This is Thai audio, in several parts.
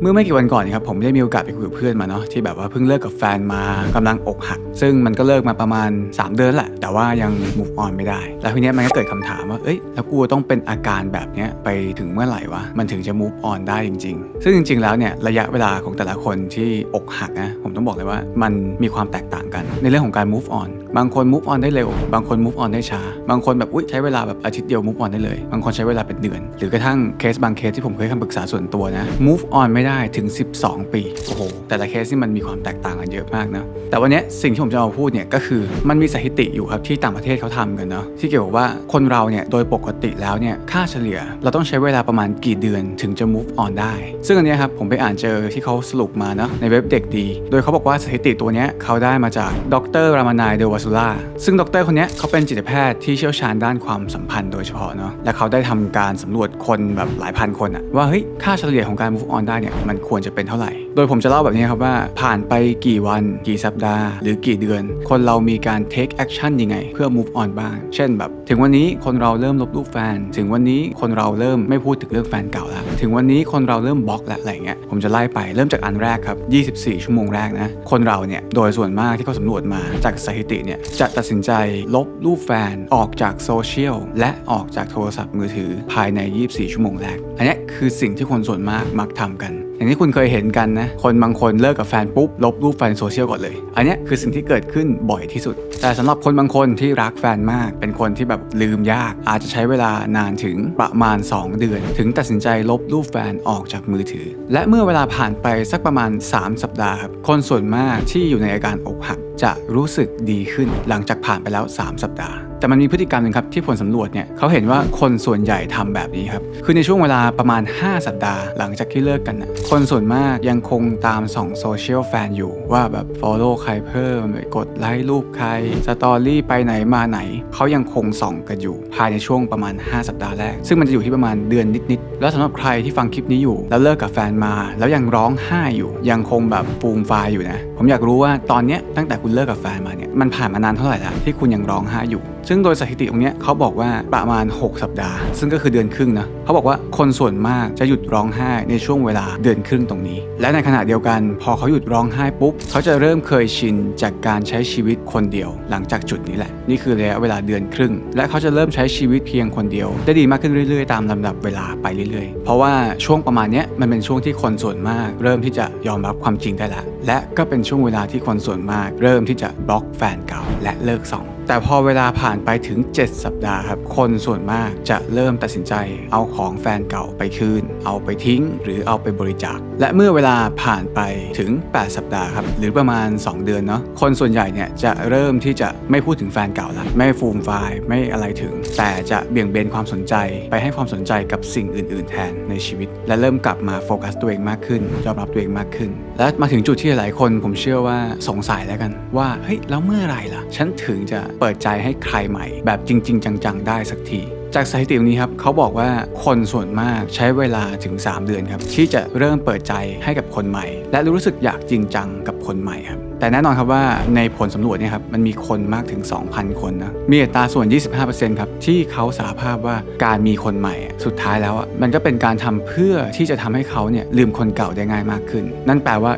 เมื่อไม่กี่วันก่อนครับผมได้มีโอกาสไปคุยกับเพื่อนมาเนาะที่แบบว่าเพิ่งเลิกกับแฟนมากำลังอกหัก ซึ่งมันก็เลิกมาประมาณ 3 เดือนแหละแต่ว่ายัง move on ไม่ได้ แล้วทีเนี้ยมันก็เกิดคำถามว่าเอ้ยแล้วกูต้องเป็นอาการแบบเนี้ยไปถึงเมื่อไหร่วะมันถึงจะ move on ได้จริง ๆ ซึ่งจริง ๆ แล้วเนี่ยระยะเวลาของแต่ละคนที่อกหักนะผมต้องบอกเลยว่ามันมีความแตกต่างกัน ในเรื่องของการ move on บางคน move on ได้เร็ว บางคน move on ได้ช้า บางคนแบบอุ้ยใช้เวลาแบบอาทิตย์เดียว move on ได้เลย บางคนใช้เวลาเป็นเดือน หรือกระทั่งเคสบางเคสที่ผมเคยคำปรึกษาส่วนตัวนะ move on ไม่ได้ถึง 12 ปีโอ้โหแต่ละเคสนี่มันมีความแตกต่างกันเยอะมากนะแต่วันนี้สิ่งที่ผมจะมาพูดเนี่ยก็คือมันมีสถิติอยู่ครับที่ต่างประเทศเขาทำกันเนาะที่เกี่ยวกับว่าคนเราเนี่ยโดยปกติแล้วเนี่ยค่าเฉลี่ยเราต้องใช้เวลาประมาณกี่เดือนถึงจะ move on ได้ ซึ่งอันนี้ครับผมไปอ่านเจอที่เขาสรุปมาเนาะในเว็บเด็กดี โดยเขาบอกว่าสถิติตัวเนี้ยเขาได้มาจากดรรามานายเดวัสุล่าซึ่งดรคนเนี้ยเขาเป็นจิตแพทย์ที่เชี่ยวชาญด้านความสัมพันธ์โดยเฉพาะเนาะและเขาได้ทำการสำรวจคนแบบหลายพันคนอะว่าเฮ้ยค่าเฉลี่ยของการ move on ได้เนี่ยมันควรจะเป็นเท่าไหร่ โดยผมจะเล่าแบบนี้ครับว่า ผ่านไปกี่วัน กี่สัปดาห์ หรือกี่เดือน คนเรามีการ take action ยังไง เพื่อ move on บ้าง เช่นแบบ ถึงวันนี้คนเราเริ่มลบรูปแฟน ถึงวันนี้คนเราเริ่มไม่พูดถึงเรื่องแฟนเก่าแล้ว ถึงวันนี้คนเราเริ่มบล็อกแล้วอะไรเงี้ย ผมจะไล่ไปเริ่มจากอันแรกครับ 24 ชั่วโมงแรกนะ คนเราเนี่ยโดยส่วนมากที่เขาสำรวจมาจากสถิติเนี่ยจะตัดสินใจลบรูปแฟนออกจากโซเชียลและออกจากโทรศัพท์มือถือภายใน 24 ชั่วโมงแรก อันนี้คือสิ่งที่คนส่วนมากมักทำกัน อย่างที่คุณเคยเห็นกันนะ คนบางคนเลิกกับแฟนปุ๊บลบรูปแฟนโซเชียลก่อนเลย อันนี้คือสิ่งที่เกิดขึ้นบ่อยที่สุด แต่สำหรับคนบางคนที่รักแฟนมาก เป็นคนที่แบบลืมยาก อาจจะใช้เวลานานถึงประมาณ 2 เดือน ถึงตัดสินใจลบรูปแฟนออกจากมือถือ และเมื่อเวลาผ่านไปสักประมาณ 3 สัปดาห์ครับคนส่วนมากที่อยู่ในอาการอกหักจะรู้สึกดีขึ้นหลังจากผ่านไปแล้ว 3 สัปดาห์ แต่มันมีพฤติกรรมหนึ่งครับที่ผลสำรวจเนี่ยเขาเห็นว่าคนส่วนใหญ่ทำแบบนี้ครับ คือในช่วงเวลาประมาณ 5 สัปดาห์หลังจากที่เลิกกันนะคนส่วนมากยังคงตามส่องโซเชียลแฟนอยู่ว่าแบบ follow ใครเพิ่มกดไลค์รูปใครสตอรี่ไปไหนมาไหน เขายังคงส่องกันอยู่ ภายในช่วงประมาณ 5 สัปดาห์แรก ซึ่งมันจะอยู่ที่ประมาณเดือนนิดๆแล้วสำหรับใครที่ฟังคลิปนี้อยู่ แล้วเลิกกับแฟนมา แล้วยังร้องไห้อยู่ ยังคงแบบฟูมฟายอยู่นะผมอยากรู้ว่าตอนเนี้ยตั้งแต่คุณเลิกกับแฟนมาเนี่ยมันผ่านมานานเท่าไหร่แล้วที่คุณยังร้องไห้อยู่ ซึ่งโดยสถิติตรงเนี้ยเขาบอกว่าประมาณ 6 สัปดาห์ ซึ่งก็คือเดือนครึ่งนะเขาบอกว่าคนส่วนมากจะหยุดร้องไห้ในช่วงเวลาเดือนครึ่งตรงนี้ และในขณะเดียวกัน พอเขาหยุดร้องไห้ปุ๊บเขาจะเริ่มเคยชินจากการใช้ชีวิตคนเดียว หลังจากจุดนี้แหละ นี่คือระยะเวลาเดือนครึ่ง และเขาจะเริ่มใช้ชีวิตเพียงคนเดียว ได้ดีมากขึ้นเรื่อยๆ ตามลำดับเวลาไปเรื่อยๆ เพราะว่าช่วงประมาณเนี้ยมันเป็นช่วงที่คนส่วนมาก เริ่มที่จะยอมรับความจริงได้ละ และก็เป็นช่วงเวลาที่คนส่วนมาก เริ่มที่จะบล็อกแฟนเก่าและเลิกส่องแต่พอเวลาผ่านไปถึง 7 สัปดาห์ครับ คนส่วนมากจะเริ่มตัดสินใจ เอาของแฟนเก่าไปคืน เอาไปทิ้ง หรือเอาไปบริจาค และเมื่อเวลาผ่านไปถึง 8 สัปดาห์ครับ หรือประมาณ 2 เดือนเนาะ คนส่วนใหญ่เนี่ยจะเริ่มที่จะไม่พูดถึงแฟนเก่าละ ไม่ฟูมไฟายไม่อะไรถึง แต่จะเบี่ยงเบนความสนใจ ไปให้ความสนใจกับสิ่งอื่น ๆ แทนในชีวิต และเริ่มกลับมาโฟกัสตัวเองมากขึ้น ยอมรับตัวเองมากขึ้น และมาถึงจุดที่หลายคนผมเชื่อว่าสงสัยแล้วกันว่าเฮ้ยแล้วเมื่อไหร่ล่ะ ฉันถึงจะเปิดใจให้ใครใหม่ แบบจริง ๆ จัง ๆ ได้สักที จากสถิติตรงนี้ครับเขาบอกว่าคนส่วนมากใช้เวลาถึง 3 เดือนครับที่จะเริ่มเปิดใจให้กับคนใหม่ และรู้สึกอยากจริงจังกับคนใหม่ครับแต่แน่นอนครับว่าในผลสำรวจเนี่ยครับมันมีคนมากถึง 2,000 คนนะมีอัตราส่วน 25%ครับที่เขาสารภาพว่าการมีคนใหม่สุดท้ายแล้วอะมันก็เป็นการทำเพื่อที่จะทำให้เขาเนี่ยลืมคนเก่าได้ง่ายมากขึ้น นั่นแปลว่า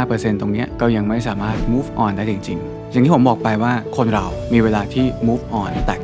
25%ตรงเนี้ยก็ยังไม่สามารถ move on ได้จริง ๆ อย่างที่ผมบอกไปว่าคนเรามีเวลาที่ move on แตกต่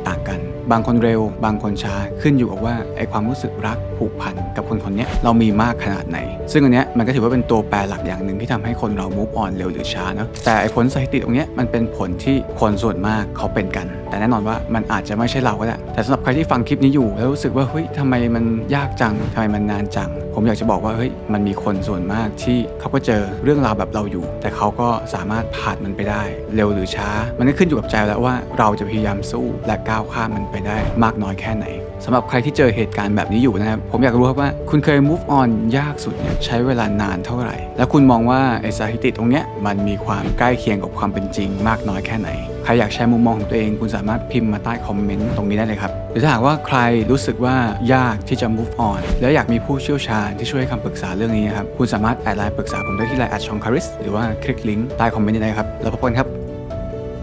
บางคนเร็ว บางคนช้าขึ้นอยู่กับว่าไอความรู้สึกรักผูกพันกับคนคนเนี้ยเรามีมากขนาดไหน ซึ่งอันเนี้ยมันก็ถือว่าเป็นตัวแปรหลักอย่างหนึ่งที่ทำให้คนเรา move on เร็วหรือช้าเนอะแต่ไอผลสถิติตรงเนี้ยมันเป็นผลที่คนส่วนมากเขาเป็นกัน แต่แน่นอนว่ามันอาจจะไม่ใช่เราก็ได้แต่สำหรับใครที่ฟังคลิปนี้อยู่ แล้วรู้สึกว่าเฮ้ยทำไมมันยากจังทำไมมันนานจัง ผมอยากจะบอกว่าเฮ้ยมันมีคนส่วนมากที่เขาก็เจอเรื่องราวแบบเราอยู่ แต่เขาก็สามารถผ่านมันไปได้ เร็วหรือช้า มันก็ขึ้นอยู่กับใจแล้วว่าเราจะพยายามสู้และก้าวข้ามมันไปได้มากน้อยแค่ไหนสำหรับใครที่เจอเหตุการณ์แบบนี้อยู่นะครับ ผมอยากรู้ครับว่าคุณเคย move on ยากสุดเนี่ยใช้เวลานานเท่าไหร่ แล้วคุณมองว่าไอสถิติตรงเนี้ยมันมีความใกล้เคียงกับความเป็นจริง มากน้อยแค่ไหน ใครอยากแชร์มุมมองของตัวเอง คุณสามารถพิมพ์มาใต้คอมเมนต์ตรงนี้ได้เลยครับหรือถ้าหากว่าใครรู้สึกว่ายากที่จะ move on แล้วอยากมีผู้เชี่ยวชาญที่ช่วยให้คำปรึกษาเรื่องนี้นะครับ คุณสามารถแอดไลน์ปรึกษาผมได้ที่ไลน์แอดชองคาริสหรือว่าคลิกลิงก์ใต้คอมเมนต์ได้เลยครับ แล้วพบกันครับ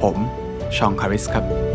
ผมชองคาริสครับ